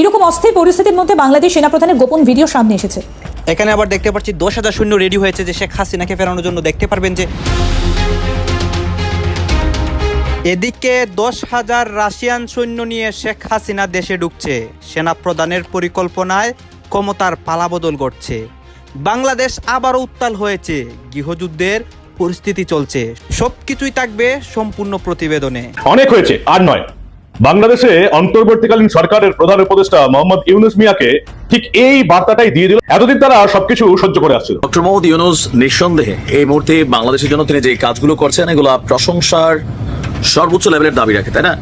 এরকম অস্থির পরিস্থিতির মধ্যে বাংলাদেশ সেনাপ্রধানের গোপন ভিডিও সামনে এসেছে। এখানে আবার দেখতে পাচ্ছি দশ হাজার সৈন্য রেডি হয়েছে যে শেখ হাসিনাকে ফেরানোর জন্য। দেখতে পারবেন যে এদিকে দশ হাজার রাশিয়ান সৈন্য নিয়ে শেখ হাসিনা দেশে ঢুকছে। সেনা প্রদানের পরিকল্পনায় ক্ষমতার পালাবদল ঘটছে। বাংলাদেশ আবারও উত্তাল হয়েছে। গৃহযুদ্ধের পরিস্থিতি চলছে। সবকিছুই থাকবে সম্পূর্ণ প্রতিবেদনে। অনেক হয়েছে আর নয়। বাংলাদেশে অন্তর্বর্তীকালীন সরকারের প্রধান উপদেষ্টা মোহাম্মদ ইউনুস মিয়াকে ঠিক এই বার্তাটাই দিয়ে দিল। এতদিন তারা সবকিছু সহ্য করে আসছিল। ডক্টর মোহাম্মদ ইউনুস নিঃসন্দেহে এই মুহূর্তে বাংলাদেশের জন্য তিনি যে কাজগুলো করছেন এগুলো প্রশংসার সর্বোচ্চ লেভেলের দাবি রাখে তাই না?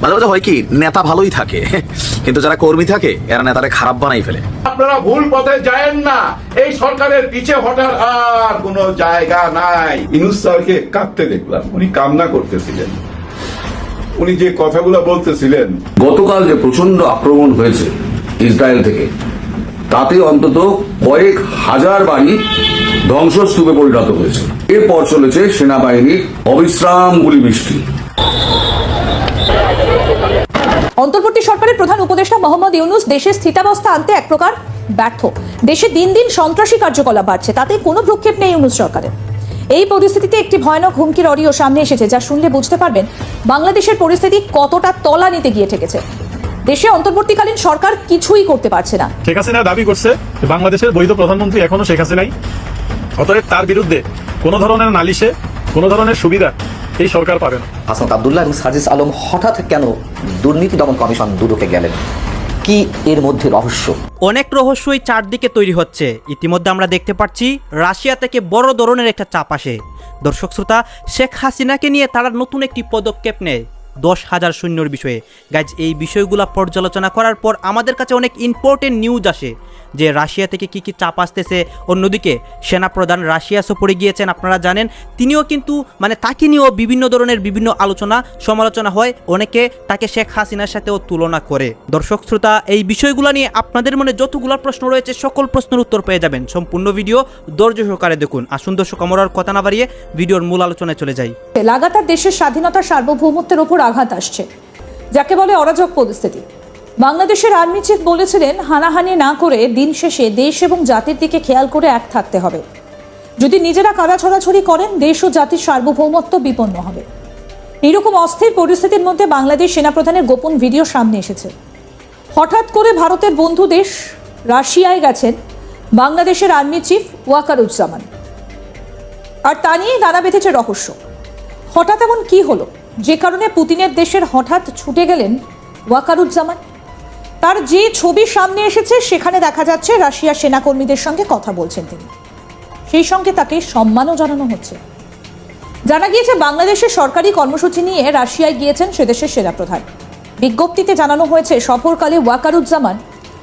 মাঝে মাঝে হয় কি নেতা ভালোই থাকে কিন্তু যারা কর্মী থাকে এরা নেতারে খারাপ বানাই ফেলে। আপনারা ভুল পথে যায়েন না। এই সরকারের পিছে হটার আর কোনো জায়গা নাই। ইনুস স্যারকে কাঁদতে দেখলাম। উনি কামনা করতেছিলেন। উনি যে কথাগুলো বলতেছিলেন গতকাল যে প্রচণ্ড আক্রমণ হয়েছে ইসরায়েল থেকে তাতে অন্তত কয়েক হাজার বাড়ি ধ্বংসস্তূপে পরিণত হয়েছে। এরপর চলেছে সেনাবাহিনীর অবিশ্রাম গুলি বৃষ্টি অন্তর্বর্তী সরকারের প্রধান উপদেষ্টা মোহাম্মদ ইউনুস দেশের স্থিতাবস্থা আনতে এক প্রকার ব্যর্থ। দেশে দিন দিন সন্ত্রাসী কার্যকলাপ বাড়ছে তাতে কোনো ভ্রুক্ষেপ নেই ইউনুস সরকারের। এই পরিস্থিতিতে একটি ভয়ানক হুমকির অডিও সামনে এসেছে যা শুনলে বুঝতে পারবেন বাংলাদেশের পরিস্থিতি কতটা তলা নিতে গিয়ে ঠেকেছে। দেশে অন্তর্বর্তীকালীন সরকার কিছুই করতে পারছে না। শেখ হাসিনা দাবি করছে বাংলাদেশের বৈধ প্রধানমন্ত্রী এখনও শেখ হাসিনাই। অতএব তার বিরুদ্ধে কোনো ধরনের নালিশে কোনো ধরনের সুবিধা এই সরকার পাবে না। হাসনাত আবদুল্লাহ এবং সাজিস আলম হঠাৎ কেন দুর্নীতি দমন কমিশন দুদকে গেলেন? কি এর মধ্যে রহস্য? অনেক রহস্যই চারদিকে তৈরি হচ্ছে। ইতিমধ্যে আমরা দেখতে পাচ্ছি, রাশিয়া থেকে বড় ধরনের একটা চাপ আসে। দর্শক শ্রোতা, শেখ হাসিনাকে নিয়ে তারা নতুন একটি পদক্ষেপ নেয় দশ হাজার সৈন্যর বিষয়ে। গাইজ, এই বিষয়গুলো পর্যালোচনা করার পর আমাদের কাছে অনেক ইম্পর্টেন্ট নিউজ আসে। যে রাশিয়া থেকে কি কি চাপ আসতেছে। অন্যদিকে সেনাপ্রধান রাশিয়া সফরে গিয়েছেন, আপনারা জানেন। তিনিও কিন্তু মানে তাকে নিয়েও বিভিন্ন ধরনের বিভিন্ন আলোচনা, সমালোচনা হয়। অনেকে তাকে শেখ হাসিনার সাথেও তুলনা করে। দর্শক, শ্রোতা, এই বিষয়গুলো নিয়ে আপনাদের মনে যতগুলো প্রশ্ন রয়েছে, সকল প্রশ্নের উত্তর পেয়ে যাবেন। সম্পূর্ণ ভিডিও ধৈর্য সহকারে দেখুন। আসুন, দর্শক, আমার কথা না বাড়িয়ে ভিডিওর মূল আলোচনায় চলে যাই। লাগাতার দেশের স্বাধীনতা সার্বভৌমত্বের ওপর আঘাত আসছে। যাকে বলে অরাজক পরিস্থিতি। বাংলাদেশের আর্মি চিফ বলেছিলেন, হানাহানি না করে দিন শেষে দেশ এবং জাতির দিকে খেয়াল করে এক থাকতে হবে। যদি নিজেরা কাদা ছড়াছড়ি করেন, দেশ ও জাতির সার্বভৌমত্ব বিপন্ন হবে। এরকম অস্থির পরিস্থিতির মধ্যে বাংলাদেশ সেনাপ্রধানের গোপন ভিডিও সামনে এসেছে। হঠাৎ করে ভারতের বন্ধু দেশ, রাশিয়ায় গেছেন বাংলাদেশের আর্মি চিফ ওয়াকারুজ্জামান। আর তা নিয়েই দানা বেঁধেছে রহস্য। হঠাৎ এমন কি হলো? যে কারণে পুতিনের দেশের হঠাৎ ছুটে গেলেন ওয়াকারুজ্জামান? তার যে ছবি সামনে এসেছে, সেখানে দেখা যাচ্ছে রাশিয়ার সেনাকর্মীদের সঙ্গে কথা বলছেন তিনি। সেই সঙ্গে তাকে সম্মানও জানানো হচ্ছে। জানা গিয়েছে, বাংলাদেশের সরকারি কর্মসূচি নিয়ে রাশিয়ায় গিয়েছেন সেদেশের সেনাপ্রধান। বিজ্ঞপ্তিতে জানানো হয়েছে, সফরকালে ওয়াকারুজ্জামান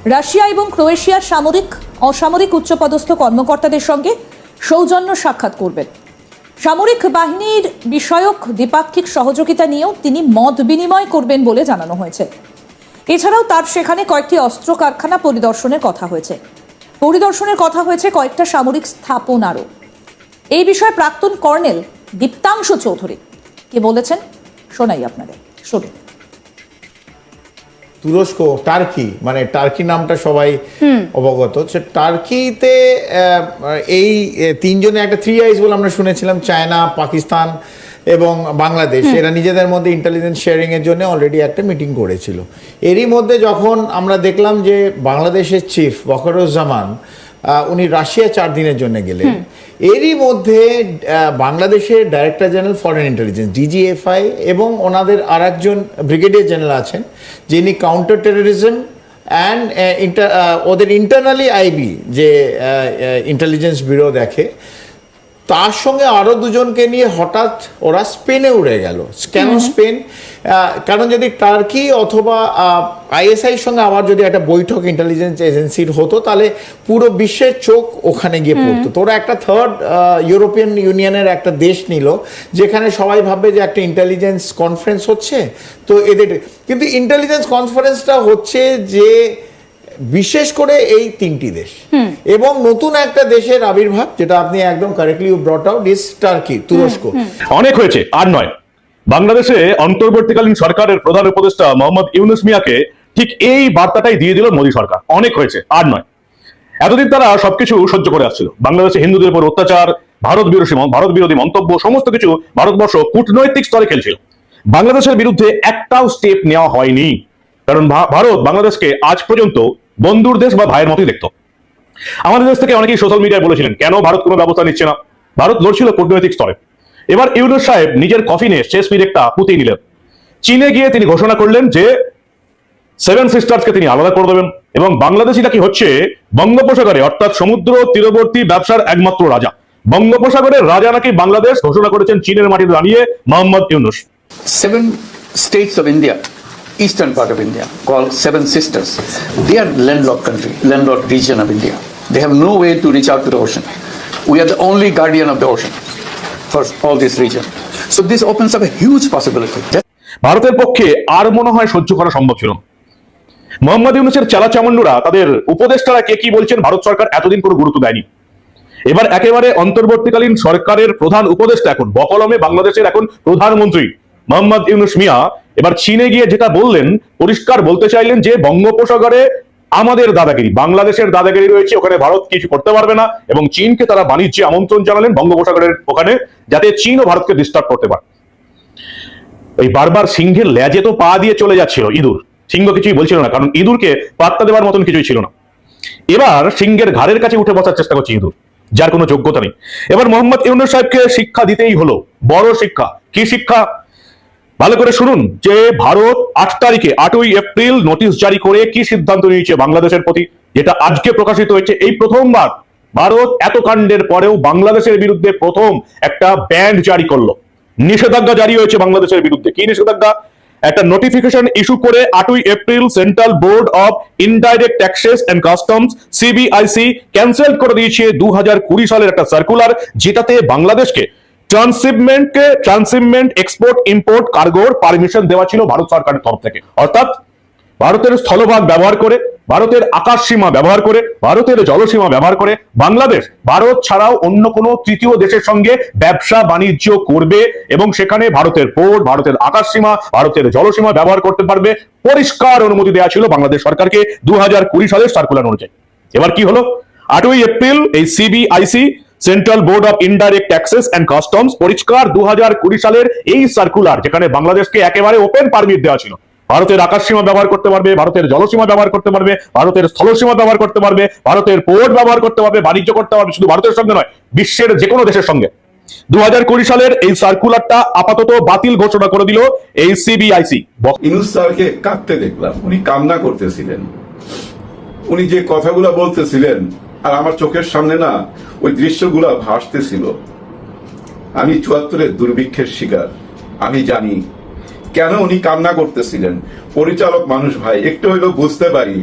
রাশিয়া এবং ক্রোয়েশিয়ার সামরিক, অসামরিক উচ্চপদস্থ কর্মকর্তাদের সঙ্গে সৌজন্য সাক্ষাৎ করবেন। সামরিক বাহিনীর বিষয়ক দ্বিপাক্ষিক সহযোগিতা নিয়েও তিনি মত বিনিময় করবেন বলে জানানো হয়েছে। এছাড়াও তার সেখানে কয়েকটি অস্ত্র কারখানা পরিদর্শনের কথা হয়েছে। পরিদর্শনের কথা হয়েছে কয়েকটা সামরিক স্থাপনারও এই বিষয়ে প্রাক্তন কর্নেল দীপ্তাংশু চৌধুরী কি বলেছেন শোনাই আপনাদের। শুনুন। তুরস্ক টার্কি মানে টার্কি নামটা সবাই অবগত। সে টার্কিতে আহ, এই তিনজনে একটা থ্রি আইস বলে আমরা শুনেছিলাম চায়না পাকিস্তান এবং বাংলাদেশ এরা নিজেদের মধ্যে ইন্টেলিজেন্স শেয়ারিং এর জন্য অলরেডি একটা মিটিং করেছিল। এরই মধ্যে যখন আমরা দেখলাম যে বাংলাদেশের চিফ বকরুজ্জামান উনি রাশিয়া চার দিনের জন্য গেলেন। এরই মধ্যে বাংলাদেশের director general foreign intelligence DGFI এবং ওনাদের আর একজন ব্রিগেডিয়ার জেনারেল আছেন যিনি কাউন্টার টেরোরিজম অ্যান্ড ওদের ইন্টারনালি আইবি যে ইন্টেলিজেন্স ব্যুরো দেখে তার সঙ্গে আরও দুজনকে নিয়ে হঠাৎ ওরা স্পেনে উড়ে গেল। কেন স্পেন কারণ যদি টার্কি অথবা আইএসআই সঙ্গে আবার যদি একটা বৈঠক ইন্টেলিজেন্স এজেন্সির হতো তাহলে পুরো বিশ্বের চোখ ওখানে গিয়ে পড়তো। তোরা একটা থার্ড ইউরোপিয়ান ইউনিয়নের একটা দেশ নিল যেখানে সবাই ভাববে যে একটা ইন্টেলিজেন্স কনফারেন্স হচ্ছে। তো এদের কিন্তু ইন্টেলিজেন্স কনফারেন্সটা হচ্ছে যে বিশেষ করে এই তিনটি দেশ। এবং নতুন একটা দেশের আবির্ভাব যেটা আপনি একদম correctly brought out is Turkey তুরস্ক। অনেক হয়েছে আর নয়। বাংলাদেশে অন্তর্বর্তীকালীন সরকারের প্রধান উপদেষ্টা মোহাম্মদ ইউনুস মিয়াকে ঠিক এই বার্তাটাই দিয়ে দিল মোদী সরকার। অনেক হয়েছে আর নয়। এতদিন তারা সবকিছু সহ্য করে আসছিল। বাংলাদেশে হিন্দুদের উপর অত্যাচার ভারত বিরোধী ভারত বিরোধী মন্তব্য সমস্ত কিছু ভারতবর্ষ কূটনৈতিক স্তরে খেলছিল। বাংলাদেশের বিরুদ্ধে একটাও স্টেপ নেওয়া হয়নি। কারণ ভা- ভারত বাংলাদেশকে আজ পর্যন্ত বন্ধুর দেশ বা ভাইয়ের মতোই দেখতো। আমাদের দেশ থেকে অনেকেই সোশ্যাল মিডিয়ায় বলেছিলেন কেন ভারত কোনো ব্যবস্থা নিচ্ছে না? ভারত লড়ছিল কূটনৈতিক স্তরে। এবার ইউনুস সাহেব নিজের কফিনে শেষ পিরেকটা পুঁতে নিলেন। চীনে গিয়ে তিনি ঘোষণা করলেন যে সেভেন সিস্টার্সকে তিনি আলাদা করে দেবেন এবং বাংলাদেশিটা কি হচ্ছে বঙ্গোপসাগরে অর্থাৎ সমুদ্র তীরবর্তী ব্যবসার একমাত্র রাজা। বঙ্গোপসাগরের রাজা নাকি বাংলাদেশ ঘোষণা করেছেন চীনের মাটিতে দাঁড়িয়ে Mohammad Yunus. Seven states of India, eastern part of India, called Seven Sisters. They are landlocked country, landlocked region of India. They have no way to reach out to the ocean. We are the only guardian of the ocean for all this region. So this opens up a huge possibility. ভারতের পক্ষে আর মনে হয় সহ্য করা সম্ভব ছিল মোহাম্মদ ইউনুসের চালা চামুন্ডুরা তাদের উপদেষ্টারা কে কি বলছেন ভারত সরকার এতদিন কোনো গুরুত্ব দেয়নি এবার একেবারে অন্তর্বর্তীকালীন সরকারের প্রধান উপদেষ্টা এখন বকলমে বাংলাদেশের এখন প্রধানমন্ত্রী মোহাম্মদ ইউনুস মিয়া এবার চীনে গিয়ে যেটা বললেন, পরিষ্কার বলতে চাইলেন যে বঙ্গোপসাগরে আমাদের দাদাগিরি, বাংলাদেশের দাদাগিরি রয়েছে, ওখানে ভারত কিছু করতে পারবে না, এবং চীনকে তারা বাণিজ্যে আমন্ত্রণ জানালেন বঙ্গোপসাগরের ওখানে, যাতে চীন ও ভারতকে ডিস্টার্ব করতে পারে। এই বারবার সিংহের লেজে তো পা দিয়ে চলে যাচ্ছিল ইঁদুর। সিংহ কিছুই বলছিল না, কারণ ইঁদুরকে পাত্তা দেওয়ার মতন কিছুই ছিল না। এবার সিংহের ঘাড়ের কাছে উঠে বসার চেষ্টা করছে ইঁদুর, যার কোনো যোগ্যতা নেই। এবার মোহাম্মদ ইউনুস সাহেবকে শিক্ষা দিতেই হলো। বড় শিক্ষা। কি শিক্ষা? ভালো করে শুনুন যে ভারত আট তারিখে, আটই এপ্রিল নোটিশ জারি করে কি সিদ্ধান্ত নিয়েছে বাংলাদেশের প্রতি? যেটা আজকে প্রকাশিত হয়েছে, এই প্রথমবার ভারত এত কাণ্ডের পরেও বাংলাদেশের বিরুদ্ধে প্রথম একটা ব্যান্ড জারি করল। নিষেধাজ্ঞা জারি হয়েছে বাংলাদেশের বিরুদ্ধে। কি নিষেধাজ্ঞা? একটা নোটিফিকেশন ইস্যু করে আটই April central board of indirect taxes and customs CBIC cancel করে দিয়েছে দু হাজার কুড়ি সালের একটা সার্কুলার যেটাতে বাংলাদেশকে ট্রান্সশিপমেন্টকে ট্রান্সশিপমেন্ট এক্সপোর্ট ইম্পোর্ট কার্গোর পারমিশন দেওয়া ছিল ভারত সরকারের তরফ থেকে। অর্থাৎ ভারতের স্থলভাগ ব্যবহার করে, ভারতের আকাশ সীমা ব্যবহার করে, ভারতের জলসীমা ব্যবহার করে বাংলাদেশ ভারত ছাড়াও অন্য কোনো তৃতীয় দেশের সঙ্গে ব্যবসা বাণিজ্য করবে এবং সেখানে ভারতের পোর্ট ভারতের আকাশ সীমা, ভারতের জলসীমা ব্যবহার করতে পারবে পরিষ্কার অনুমতি দেওয়া ছিল বাংলাদেশ সরকারকে দু হাজার কুড়ি সালের সার্কুলার অনুযায়ী। এবার কি হলো? আটই এপ্রিল এই CBIC central board of indirect taxes and customs পরিষ্কার দু সালের এই সার্কুলার যেখানে বাংলাদেশকে একেবারে ওপেন পারমিট দেওয়া ছিল। ভারতের আকাশ সীমা ব্যবহার করতে পারবে, ভারতের জলসীমা ব্যবহার করতে পারবে, ভারতের স্থলসীমা ব্যবহার করতে পারবে, ভারতের পোর্ট ব্যবহার করতে পারবে, বাণিজ্য করতে পারবে, শুধু ভারতের সঙ্গে নয়, বিশ্বের যে কোনো দেশের সঙ্গে। দু হাজার কুড়ি সালের এই সার্কুলারটা আপাতত বাতিল ঘোষণা করে দিল এই সিবিআইসি ইনুস স্যারকে কাঁদতে দেখলাম, উনি কান্না করতেছিলেন। উনি যে কথাগুলো বলতেছিলেন আর আমার চোখের সামনে না ওই দৃশ্যগুলা ভাসতেছিল। আমি চুয়াত্তরের দুর্ভিক্ষের শিকার। আমি জানি কেন উনি কান্না করতেছিলেন। পরিচালক মানুষ ভাই, একটু হইলেও বুঝতে পারি।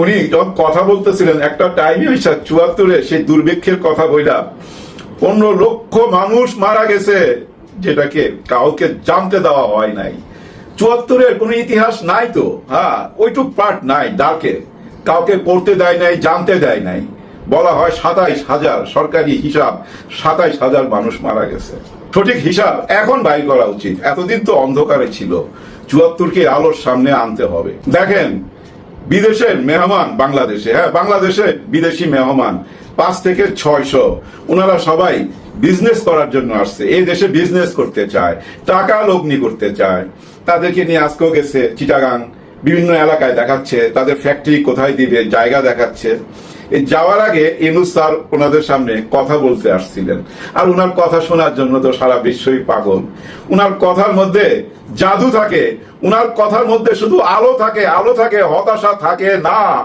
উনি যখন কথা বলতেছিলেন, একটা টাইমে হইসা চুয়াত্তরে সেই দুর্ভিক্ষের কথা বইলা পনেরো লক্ষ মানুষ মারা গেছে, যেটাকে কাউকে জানতে দেওয়া হয় নাই। চুয়াত্তরের কোনো ইতিহাস নাই তো? হ্যাঁ ওইটুক পার্ট নাই ডাকে কাউকে পড়তে দেয় নাই, জানতে দেয় নাই। বলা হয় সাতাইশ হাজার সরকারি হিসাব, সাতাইশ হাজার মানুষ মারা গেছে। সঠিক হিসাব এখন বাইর করা উচিত। এতদিন তো অন্ধকারে ছিল। চুয়াত্তরকে আলোর সামনে আনতে হবে। দেখেন, বিদেশের মেহমান বাংলাদেশে হ্যাঁ বাংলাদেশে বিদেশি মেহমান, পাঁচ থেকে ছয়শো। ওনারা সবাই বিজনেস করার জন্য আসছে। এই দেশে বিজনেস করতে চায়, টাকা লগ্নি করতে চায়। তাদেরকে নিয়ে আজকেও গেছে চিটাগাং। বিভিন্ন এলাকায় দেখাচ্ছে, তাদের ফ্যাক্টরি কোথায় দিবে, জায়গা দেখাচ্ছে। যাওয়ার আগে ইনুস স্যার ওনাদের সামনে কথা বলতে আসছিলেন। আর ওনার কথা শোনার জন্য তো সারা বিশ্বই পাগল। ওনার কথার মধ্যে জাদু থাকে ওনার কথার মধ্যে শুধু আলো থাকে আলো থাকে, হতাশা থাকে, না।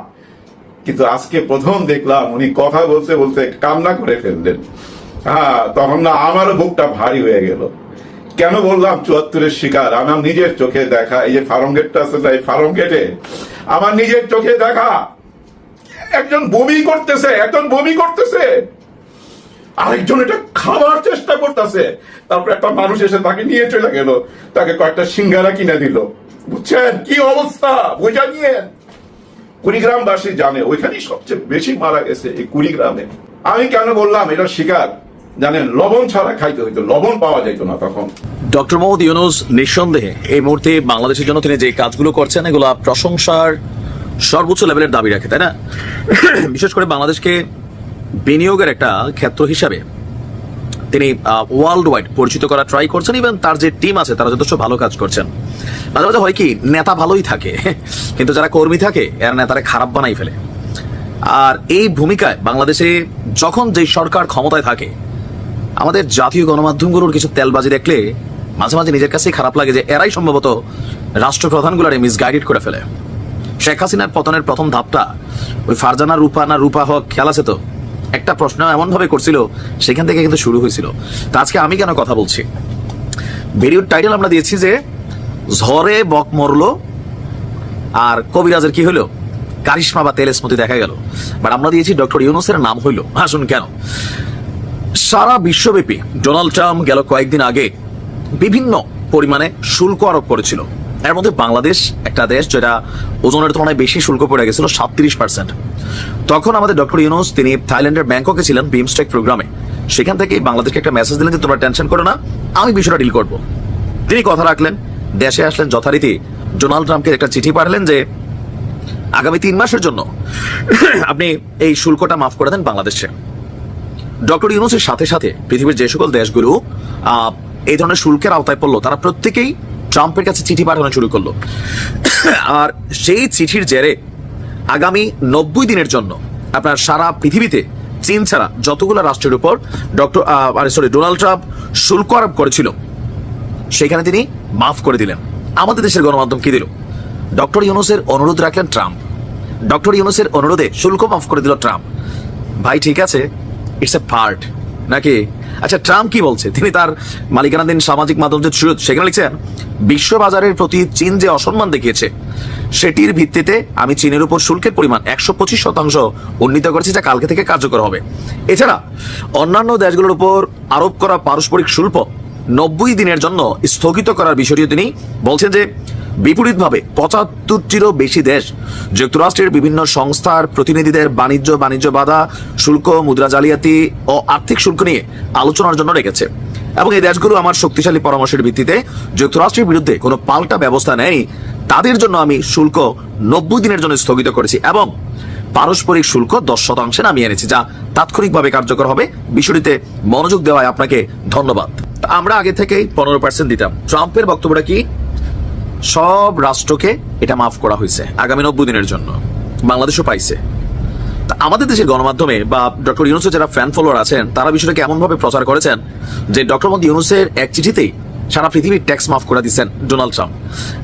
কিন্তু আজকে প্রথম দেখলাম উনি কথা বলতে বলতে কান্না করে ফেললেন। হ্যাঁ তখন না আমারও বুকটা ভারী হয়ে গেল। কেন বললাম চুয়াত্তরের শিকার? আমার নিজের চোখে দেখা, এই যে ফার্ম গেটটা আছে এই ফার্ম গেটে আমার নিজের চোখে দেখা। একজন বমি করতেছে, একজন বমি করতেছে। আরেকজন এটা খাবার চেষ্টা করতেছে। তারপর একটা মানুষ এসে তাকে নিয়ে চলে গেল। তাকে কয়েকটা সিঙ্গারা কিনে দিল। বুঝছেন? কি অবস্থা? বোঝা নিয়ে? কুড়িগ্রামবাসী জানে, ওইখানেই সবচেয়ে বেশি মারা গেছে এই কুড়িগ্রামে। আমি কেন বললাম, এটা শিকার? জানেন, লবণ ছাড়া খাইতে হইতো, লবণ পাওয়া যেত না তখন। ডক্টর মোহাম্মদ ইউনুস নিঃসন্দেহে এই মুহূর্তে বাংলাদেশের জন্য তিনি যে কাজগুলো করছেন, এগুলো প্রশংসার সর্বোচ্চ লেভেলের দাবি রাখে, তাই না? বিশেষ করে বাংলাদেশকে বিনিয়োগের একটা ক্ষেত্র হিসাবে তিনি ওয়ার্ল্ড ওয়াইড পরিচিত করা ট্রাই করছেন ইভেন তার যে টিম আছে, তারা যথেষ্ট ভালো কাজ করছেন। মাঝে মাঝে হয় কি, নেতা ভালোই থাকে, কিন্তু যারা কর্মী থাকে, এরা নেতারা খারাপ বানাই ফেলে। আর এই ভূমিকায় বাংলাদেশে যখন যে সরকার ক্ষমতায় থাকে আমাদের জাতীয় গণমাধ্যমগুলোর কিছু তেলবাজি দেখলে মাঝে মাঝে নিজের কাছেই খারাপ লাগে যে এরাই সম্ভবত রাষ্ট্রপ্রধানগুলোরে মিসগাইডেড করে ফেলে। শেখ হাসিনার পতনের প্রথম ধাপটা ওই ফারজানা রূপা না রূপা হক খেয়াল আছে তো? একটা প্রশ্ন এমন ভাবে করছিল, সেখান থেকে কিন্তু শুরু হয়েছিল। তা আজকে আমি কেন কথা বলছি? ভিডিওর টাইটেল আমরা দিয়েছি যে, ঝড়ে বক মরলো আর কবিরাজের কি হলো কারিশমা বা তেল স্মৃতি দেখা গেল। বাট আমরা দিয়েছি ডক্টর ইউনুসের নাম হইল। আসুন কেন? সারা বিশ্বব্যাপী ডোনাল্ড ট্রাম্প গেল কয়েকদিন আগে বিভিন্ন পরিমাণে শুল্ক আরোপ করেছিল। এর মধ্যে বাংলাদেশ একটা দেশ যেটা ওজনের তুলনায় বেশি শুল্ক পড়ে গেছিল, সাতত্রিশ পার্সেন্ট তখন আমাদের ডক্টর ইউনুস, তিনি থাইল্যান্ডের ব্যাংককে ছিলেন বিমস্টেক প্রোগ্রামে। সেখান থেকে বাংলাদেশকে একটা মেসেজ দিলেন যে, তোমরা টেনশন করো না, আমি বিষয়টা ডিল করব। তিনি কথা রাখলেন, দেশে আসলেন যথারীতি। ডোনাল্ড ট্রাম্পকে একটা চিঠি পাঠালেন যে, আগামী তিন মাসের জন্য আপনি এই শুল্কটা মাফ করে দেন বাংলাদেশে। ডক্টর ইউনুসের সাথে সাথে পৃথিবীর যে সকল দেশগুলো এই ধরনের শুল্কের আওতায় পড়ল, তারা প্রত্যেকেই ট্রাম্পের কাছে চিঠি পাঠানো শুরু করল। আর সেই চিঠির জেরে আগামী নব্বই দিনের জন্য আপনার সারা পৃথিবীতে চীন ছাড়া যতগুলো রাষ্ট্রের উপর ডক্টর সরি ডোনাল্ড ট্রাম্প শুল্ক আরোপ করেছিল, সেখানে তিনি মাফ করে দিলেন। আমাদের দেশের গণমাধ্যম কি দিল? ডক্টর ইউনুসের অনুরোধ রাখলেন ট্রাম্প। ডক্টর ইউনুসের অনুরোধে শুল্ক মাফ করে দিল ট্রাম্প। ভাই, ঠিক আছে ইটস এ পার্ট নাকি? আচ্ছা ট্রাম্প কি বলছে? তিনি তার মালিকানাধীন সামাজিক মাধ্যম যে ট্রুথ সেখানে লিখছেন, বিশ্ববাজারের প্রতি চীন যে অসম্মান দেখিয়েছে, সেটির ভিত্তিতে আমি চীনের উপর শুল্কের পরিমাণ একশো পঁচিশ শতাংশ উন্নীত করেছি, যা কালকে থেকে কার্যকর হবে। এছাড়া, অন্যান্য দেশগুলোর উপর আরোপ করা পারস্পরিক শুল্ক নব্বই দিনের জন্য স্থগিত করার বিষয়টিও তিনি বলছেন যে বিপরীতভাবে পঁচাত্তরটিরও বেশি দেশ যুক্তরাষ্ট্রের বিভিন্ন সংস্থার প্রতিনিধিদের বাণিজ্য বাণিজ্য বাধা, শুল্ক, মুদ্রা জালিয়াতি ও আর্থিক শুল্ক নিয়ে আলোচনার জন্য রেখেছে। এবং এই দেশগুলো আমার শক্তিশালী পরামর্শের ভিত্তিতে যুক্তরাষ্ট্রের বিরুদ্ধে কোনো পাল্টা ব্যবস্থা নেয়নি। তাদের জন্য আমি শুল্ক নব্বই দিনের জন্য স্থগিত করেছি এবং পারস্পরিক শুল্ক দশ শতাংশে নামিয়ে এনেছি, যা তাৎক্ষণিকভাবে কার্যকর হবে। বিষয়টিতে মনোযোগ দেওয়ায় আপনাকে ধন্যবাদ। আমরা আগে থেকেই পনেরো পার্সেন্ট দিতাম। ট্রাম্পের বক্তব্যটা কি? সব রাষ্ট্রকে এটা মাফ করা হয়েছে আগামী নব্বই দিনের জন্য। বাংলাদেশও পাইছে। তা আমাদের দেশের গণমাধ্যমে বা ডক্টর ইউনুসের যারা ফ্যান ফলোয়ার আছেন, তারা বিষয়টাকে এমনভাবে প্রচার করেছেন যে ডক্টর মোহাম্মদ ইউনুসের এক চিঠিতেই সারা পৃথিবীর ট্যাক্স মাফ করে দিচ্ছেন ডোনাল্ড ট্রাম্প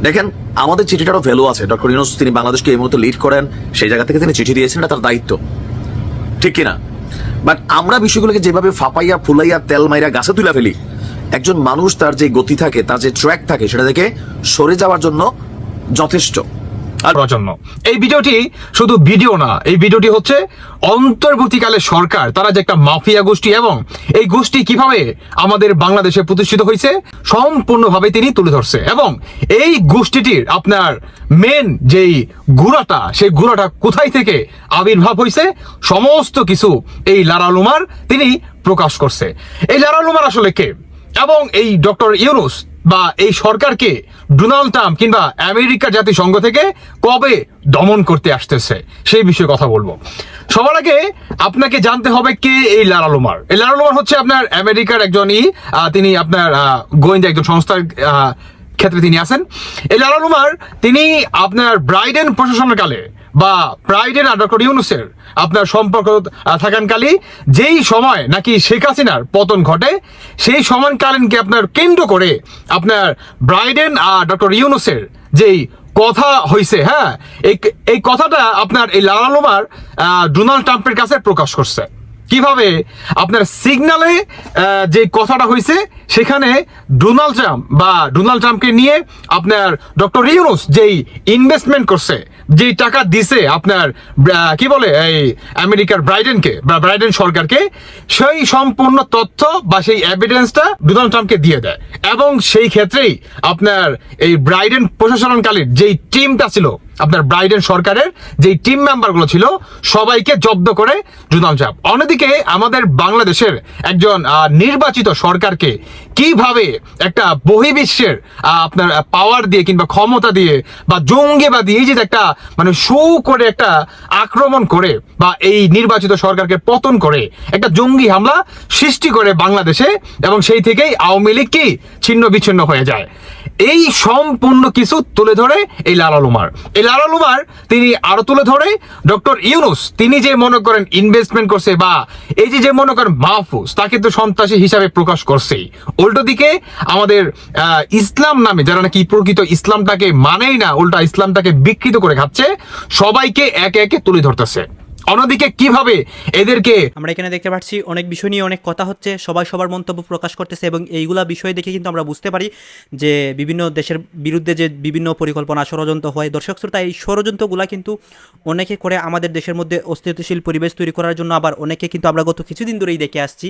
দেখেন, আমাদের চিঠিটারও ভ্যালু আছে। ডক্টর ইউনুস, তিনি বাংলাদেশকে এই মুহূর্তে লিড করেন, সেই জায়গা থেকে তিনি চিঠি দিয়েছেন, এটা তার দায়িত্ব। ঠিক কিনা? বাট আমরা বিষয়গুলোকে যেভাবে ফাপাইয়া, ফুলাইয়া, তেল মাইরা গাছে তুলে ফেলি একজন মানুষ তার যে গতি থাকে, তার যে ট্র্যাক থাকে, সেটা থেকে সরে যাওয়ার জন্য যথেষ্ট। জন্য এই ভিডিওটি শুধু ভিডিও না, এই ভিডিওটি হচ্ছে অন্তর্বর্তীকালে সরকার, তারা যে একটা মাফিয়া গোষ্ঠী এবং এই গোষ্ঠী কীভাবে আমাদের বাংলাদেশে প্রতিষ্ঠিত হয়েছে, সম্পূর্ণভাবে তিনি তুলে ধরছে। এবং এই গোষ্ঠীটির আপনার মেন যেই গুড়াটা সেই গুড়াটা কোথায় থেকে আবির্ভাব হয়েছে, সমস্ত কিছু এই লারালুমার তিনি প্রকাশ করছে। এই লারালুমার আসলে কে? এবং এই ডক্টর ইউনুস বা এই সরকারকে ডোনাল্ড ট্রাম্প কিংবা আমেরিকা জাতিসংঘ থেকে কবে দমন করতে আসতেছে, সেই বিষয়ে কথা বলব। সবার আগে আপনাকে জানতে হবে কে এই লারালুমার এই লারালুমার হচ্ছে আপনার আমেরিকার একজন ই তিনি আপনার গোয়েন্দা একজন সংস্থার ক্ষেত্রে তিনি আছেন। এই লালালুমার তিনি আপনার ব্রাইডেন প্রশাসনের কালে বা প্রাইডের আর ডক্টর ইউনুসের আপনার সম্পর্ক থাকানকালে যেই সময় নাকি শেখ হাসিনার পতন ঘটে, সেই সময়কালীনকে আপনার কেন্দ্র করে আপনার ব্রাইডেন আর ডক্টর ইউনুসের যেই কথা হয়েছে হ্যাঁ এই এই কথাটা আপনার এই লালালোমার ডোনাল্ড ট্রাম্পের কাছে প্রকাশ করছে। কীভাবে আপনার সিগনালে যে কথাটা হয়েছে সেখানে ডোনাল্ড ট্রাম্প বা ডোনাল্ড ট্রাম্পকে নিয়ে আপনার ডক্টর ইউনুস যেই ইনভেস্টমেন্ট করছে, যেই টাকা দিছে আপনার কি বলে, এই আমেরিকার ব্রাইডেনকে বা ব্রাইডেন সরকারকে, সেই সম্পূর্ণ তথ্য বা সেই এভিডেন্সটা ডোনাল্ড ট্রাম্পকে দিয়ে দেয়। এবং সেই ক্ষেত্রেই আপনার এই ব্রাইডেন প্রশাসনকালীন যেই টিমটা ছিল আপনার ব্রাইডেন সরকারের যে টিম মেম্বারগুলো ছিল, সবাইকে জব্দ করে জুদাম চাপ। অন্যদিকে আমাদের বাংলাদেশের একজন নির্বাচিত সরকারকে কীভাবে একটা বহির্বিশ্বের আপনার পাওয়ার দিয়ে কিংবা ক্ষমতা দিয়ে বা জঙ্গিবাদী এই যে একটা মানে শু করে একটা আক্রমণ করে বা এই নির্বাচিত সরকারকে পতন করে একটা জঙ্গি হামলা সৃষ্টি করে বাংলাদেশে এবং সেই থেকেই আওয়ামী লীগ কি ছিন্ন বিচ্ছিন্ন হয়ে যায়। এই সম্পূর্ণ কিছু তুলে ধরে এই লালালুমার এই লালালুমার তিনি আরও তুলে ধরে ডক্টর ইউনুস, তিনি যে মনে করেন ইনভেস্টমেন্ট করছে বা এই যে যে মনে করেন মাহফুজ, তাকে তো সন্ত্রাসী হিসাবে প্রকাশ করছেই। উল্টো দিকে আমাদের ইসলাম নামে যারা নাকি প্রকৃত ইসলামটাকে মানেই না, উল্টা ইসলামটাকে বিকৃত করে খাচ্ছে, সবাইকে একে একে তুলে ধরতেছে। অন্যদিকে কীভাবে এদেরকে আমরা এখানে দেখতে পাচ্ছি, অনেক বিষয় নিয়ে অনেক কথা হচ্ছে, সবাই সবার মন্তব্য প্রকাশ করতেছে এবং এইগুলা বিষয় দেখে কিন্তু আমরা বুঝতে পারি যে বিভিন্ন দেশের বিরুদ্ধে যে বিভিন্ন পরিকল্পনা ষড়যন্ত্র হয়। দর্শক শ্রোতা, এই ষড়যন্ত্রগুলা কিন্তু অনেকে করে আমাদের দেশের মধ্যে অস্তিত্বশীল পরিবেশ তৈরি করার জন্য, আবার অনেকে কিন্তু আমরা গত কিছুদিন ধরেই দেখে আসছি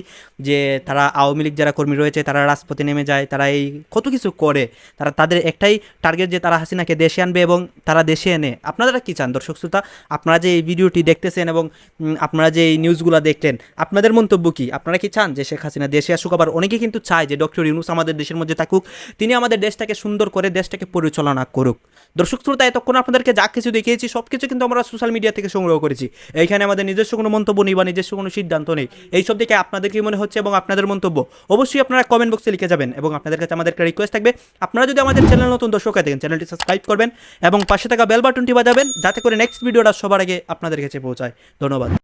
যে তারা আওয়ামী লীগ যারা কর্মী রয়েছে, তারা রাজপথে নেমে যায়, তারা এই কত কিছু করে, তারা তাদের একটাই টার্গেট যে তারা হাসিনাকে দেশে আনবে এবং তারা দেশে এনে। আপনারা কি চান দর্শক শ্রোতা? আপনারা যে এই ভিডিওটি দেখতেছেন এবং আপনারা যে নিউজগুলো দেখলেন, আপনাদের মন্তব্য কি? আপনারা কি চান যে শেখ হাসিনা দেশে আসুক? আবার অনেকে কিন্তু চায় যে ডক্টর ইউনুস আমাদের দেশের মধ্যে থাকুক, তিনি আমাদের দেশটাকে সুন্দর করে, দেশটাকে পরিচালনা করুক। দর্শক শ্রোতা, এতক্ষণ আপনাদেরকে যা কিছু দেখিয়েছি সব কিছু কিন্তু আমরা সোশ্যাল মিডিয়া থেকে সংগ্রহ করেছি। এইখানে আমাদের নিজস্ব কোনো মন্তব্য নেই বা নিজস্ব কোনো সিদ্ধান্ত নেই। এই সব দেখে আপনাদের কি মনে হচ্ছে এবং আপনাদের মন্তব্য? অবশ্যই আপনারা কমেন্ট বক্সে লিখে যাবেন এবং আপনাদের কাছে আমাদের একটা রিকোয়েস্ট থাকবে। আপনারা যদি আমাদের চ্যানেল নতুন দর্শক হয়ে থাকেন চ্যানেলটি সাবস্ক্রাইব করবেন এবং পাশে থাকা বেল বাটনটি বাজাবেন, যাতে করে নেক্সট ভিডিওটা সবার আগে আপনাদের কাছে পৌঁছায়। ধন্যবাদ